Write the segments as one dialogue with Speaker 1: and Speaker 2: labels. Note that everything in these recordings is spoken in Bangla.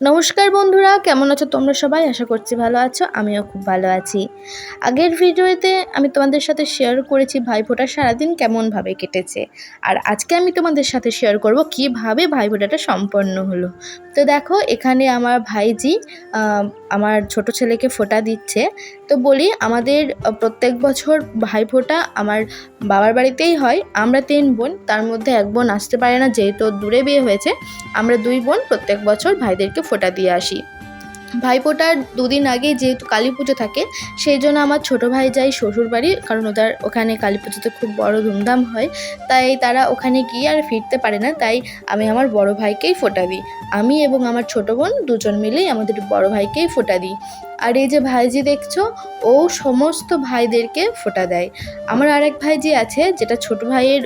Speaker 1: নমস্কার বন্ধুরা, কেমন আছো তোমরা সবাই? আশা করছি ভালো আছো, আমিও খুব ভালো আছি। আগের ভিডিওতে আমি তোমাদের সাথে শেয়ার করেছি ভাইফোঁটা সারাদিন কেমনভাবে কেটেছে। আর আজকে আমি তোমাদের সাথে শেয়ার করব কীভাবে ভাইফোঁটাটা সম্পন্ন হলো। তো দেখো, এখানে আমার ভাইজি আমার ছোট ছেলেকে ফোঁটা দিচ্ছে। তো বলি, আমাদের প্রত্যেক বছর ভাইফোঁটা আমার বাবার বাড়িতেই হয়। আমরা তিন বোন, তার মধ্যে এক বোন আসতে পারে না, যেহেতু দূরে বিয়ে হয়েছে। আমরা দুই বোন প্রত্যেক বছর ভাইদেরকে ফোঁটা দিয়ে আসি। ভাইফোঁটার দুদিন আগে যেহেতু কালী পুজো থাকে, সেই জন্য আমার ছোটো ভাই যায় শ্বশুর বাড়ি কারণ ওদের ওখানে কালী পুজোতে খুব বড় ধুমধাম হয়। তাই তারা ওখানে গিয়ে আর ফিরতে পারে না, তাই আমি আমার বড় ভাইকেই ফোঁটা দিই। আমি এবং আমার ছোটো বোন দুজন মিলেই আমাদের বড় ভাইকেই ফোঁটা দিই। আর এই যে ভাইজি দেখছ, ও সমস্ত ভাইদেরকে ফোটা দেয়। আমার আরেক ভাইজি আছে, যেটা ছোট ভাইয়ের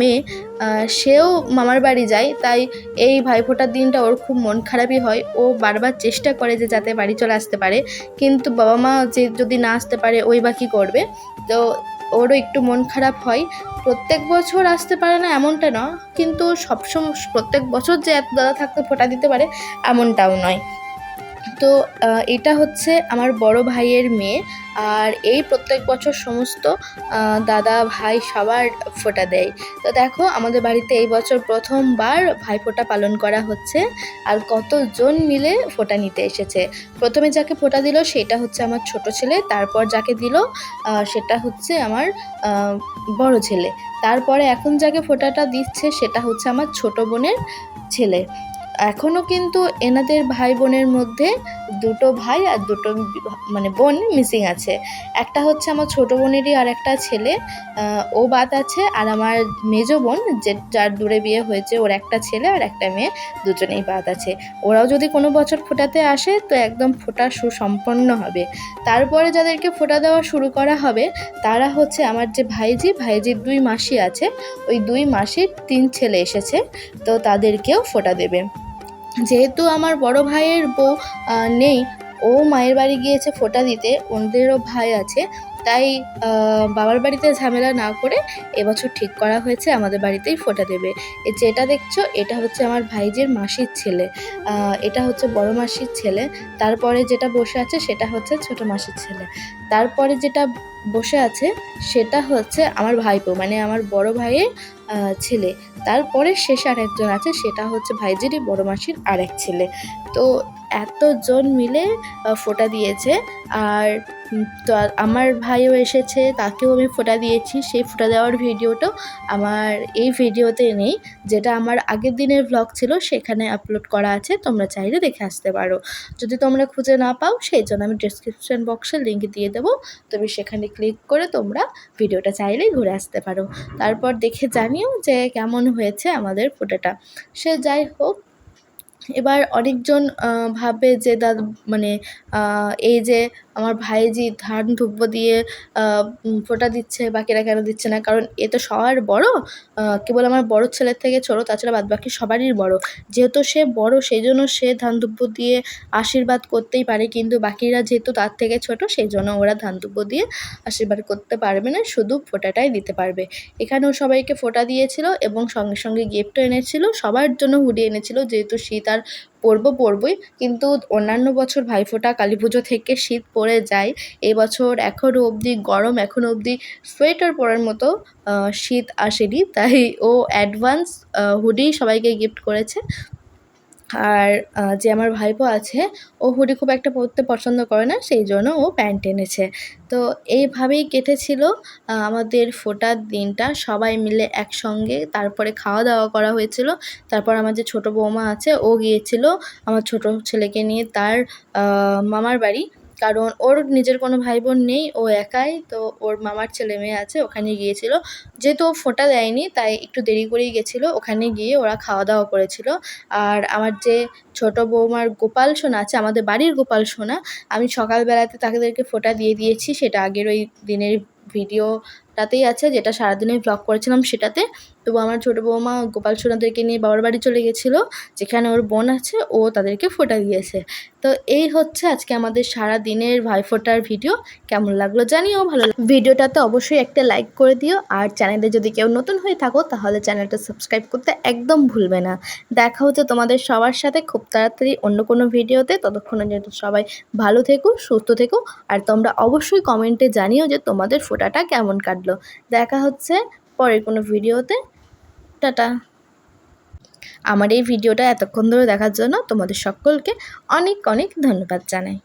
Speaker 1: মেয়ে সেও মামার বাড়ি যায়, তাই এই ভাইফোঁটার দিনটা ওর খুব মন খারাপই হয়। ও বারবার চেষ্টা করে যে যাতে বাড়ি চলে আসতে পারে, কিন্তু বাবা মা যে যদি না আসতে পারে, ওই বা কী করবে? তো ওরও একটু মন খারাপ হয়। প্রত্যেক বছর আসতে পারে না এমনটা নয়, কিন্তু সবসময়, প্রত্যেক বছর যে এত দাদা থাকতে ফোটা দিতে পারে, এমনটাও নয়। তো এটা হচ্ছে আমার বড় ভাইয়ের মেয়ে। আর এই প্রত্যেক বছর সমস্ত দাদা ভাই সবার ফোঁটা দেয়। তো দেখো, আমাদের বাড়িতে এই বছর প্রথমবার ভাইফোঁটা পালন করা হচ্ছে। আর কতজন মিলে ফোঁটা নিতে এসেছে? প্রথমে যাকে ফোঁটা দিল, সেটা হচ্ছে আমার ছোট ছেলে। তারপর যাকে দিল সেটা হচ্ছে আমার বড় ছেলে। তারপরে এখন যাকে ফোঁটাটা দিচ্ছে, সেটা হচ্ছে আমার ছোট বোনের ছেলে। এখনও কিন্তু এনাদের ভাই বোনের মধ্যে দুটো ভাই আর দুটো মানে বোন মিসিং আছে। একটা হচ্ছে আমার ছোটো বোনেরই আর একটা ছেলে ও বাদ আছে আর আমার মেজো বোন যে যার দূরে বিয়ে হয়েছে ওর একটা ছেলে আর একটা মেয়ে দুজনেই বাদ আছে। ওরাও যদি কোনো বছর ফোটাতে আসে তো একদম ফোটা সুসম্পন্ন হবে। তারপরে যাদেরকে ফোটা দেওয়া শুরু করা হবে তারা হচ্ছে আমার যে ভাইজি, ভাইজির দুই মাসি আছে। ওই দুই মাসির তিন ছেলে এসেছে, তো তাদেরকেও ফোটা দেবে। যেহেতু আমার বড় ভাইয়ের বউ নেই, ও মায়ের বাড়ি গিয়েছে ফোঁটা দিতে ওদেরও ভাই আছে, তাই বাবার বাড়িতে ঝামেলা না করে এবছর ঠিক করা হয়েছে, আমাদের বাড়িতেই ফোঁটা দেবে। যেটা দেখছ, এটা হচ্ছে আমার ভাইজির মাসির ছেলে। এটা হচ্ছে বড় মাসির ছেলে। তারপরে যেটা বসে আছে, সেটা হচ্ছে ছোট মাসির ছেলে। তারপরে যেটা বসে আছে, সেটা হচ্ছে আমার ভাইপো মানে আমার বড় ভাইয়ের ছেলে। তারপরে শেষ আর একজন আছে, সেটা হচ্ছে ভাইজিরই বড় মাসির আরেক ছেলে। তো এতজন মিলে ফোঁটা দিয়েছে। আর তো আমার ভাইও এসেছে, তাকেও আমি ফোঁটা দিয়েছি। সেই ফোঁটা দেওয়ার ভিডিওটাও আমার এই ভিডিওতে নেই, যেটা আমার আগের দিনের ব্লগ ছিল, সেখানে আপলোড করা আছে। তোমরা চাইলে দেখে আসতে পারো। যদি তোমরা খুঁজে না পাও, সেই জন্য আমি ডিসক্রিপশন বক্সে লিঙ্ক দিয়ে দেবো। তুমি সেখানে ক্লিক করে তোমরা ভিডিওটা চাইলেই ঘুরে আসতে পারো। তারপর দেখে জানিও যে কেমন হয়েছে আমাদের ফোটোটা। সে যাই হোক এবার অনেকজন ভাবে যে দাদা মানে এই যে আমার ভাইজি ধান ধুব্ব দিয়ে ফোঁটা দিচ্ছে বাকিরা কেন দিচ্ছে না। কারণ এ তো সবার বড় কেবল আমার বড় ছেলের থেকে ছোট, তাছাড়া বাদ বাকি সবারই বড়। যেহেতু সে বড় সেই জন্য সে ধান ধুব্ব দিয়ে আশীর্বাদ করতেই পারে, কিন্তু বাকিরা যেহেতু তার থেকে ছোট সেই জন্য ওরা ধান ধুব্ব দিয়ে আশীর্বাদ করতে পারবে না, শুধু ফোঁটাটাই দিতে পারবে। এখানেও সবাইকে ফোঁটা দিয়েছিল এবং সঙ্গে সঙ্গে গিফটও এনেছিল, সবার জন্য হুডি এনেছিল, যেহেতু শীত আর পরবো, পরবই। কিন্তু অন্যান্য বছর ভাইফোঁটা কালী পুজো থেকে শীত পড়ে যায়। এবছর এখনও অবধি গরম এখনও অবধি সোয়েটার পরার মতো শীত আসেনি। তাই ও অ্যাডভান্স হুডি সবাইকে গিফট করেছে। আর যে আমার ভাইপো আছে, ও হুডি খুব একটা পরতে পছন্দ করে না, সেই জন্য ও প্যান্ট এনেছে। তো এইভাবেই কেটেছিল আমাদের ফোটার দিনটা। সবাই মিলে একসঙ্গে তারপরে খাওয়া দাওয়া করা হয়েছিল। তারপর আমার যে ছোটো বৌমা আছে, ও গিয়েছিল। আমার ছোট ছেলেকে নিয়ে তার মামার বাড়ি। কারণ ওর নিজের কোনো ভাই বোন নেই, ও একাই, তো ওর মামার ছেলে মেয়ে আছে, ওখানে গিয়েছিল। যেহেতু ও ফোঁটা দেয়নি, তাই একটু দেরি করেই গেছিল। ওখানে গিয়ে ওরা খাওয়া দাওয়া করেছিল। আর আমার যে ছোট বৌমার গোপাল সোনা আছে, আমাদের বাড়ির গোপাল সোনা, আমি সকালবেলাতে তাদেরকে ফোঁটা দিয়ে দিয়েছি, সেটা আগের ওই দিনের ভিডিও টাতেই আছে, যেটা সারাদিনে ব্লগ করেছিলাম সেটাতে। তো আমার ছোটো বৌমা গোপাল সোনাদেরকে নিয়ে বাবার বাড়ি চলে গেছিল, যেখানে ওর বোন আছে, ও তাদেরকে ফোটা দিয়েছে। তো এই হচ্ছে আজকে আমাদের সারা দিনের ভাইফোঁটার ভিডিও কেমন লাগল জানিও, ভালো লাগ- ভিডিওটাতে অবশ্যই একটা লাইক করে দিও, আর চ্যানেলে যদি কেউ নতুন হয়ে থাকো, তাহলে চ্যানেলটা সাবস্ক্রাইব করতে একদম ভুলবে না। দেখা হচ্ছে তোমাদের সবার সাথে খুব তাড়াতাড়ি অন্য কোনো ভিডিওতে। ততক্ষণে যেহেতু সবাই ভালো থেকো, সুস্থ থেকো, আর তোমরা অবশ্যই কমেন্টে জানিও যে তোমাদের ফোটাটা কেমন কাটলো। দেখা হচ্ছে পরের কোনো ভিডিওতে। টাটা। আমার এই ভিডিওটা এতক্ষণ ধরে দেখার জন্য তোমাদের সকলকে অনেক অনেক ধন্যবাদ জানাই।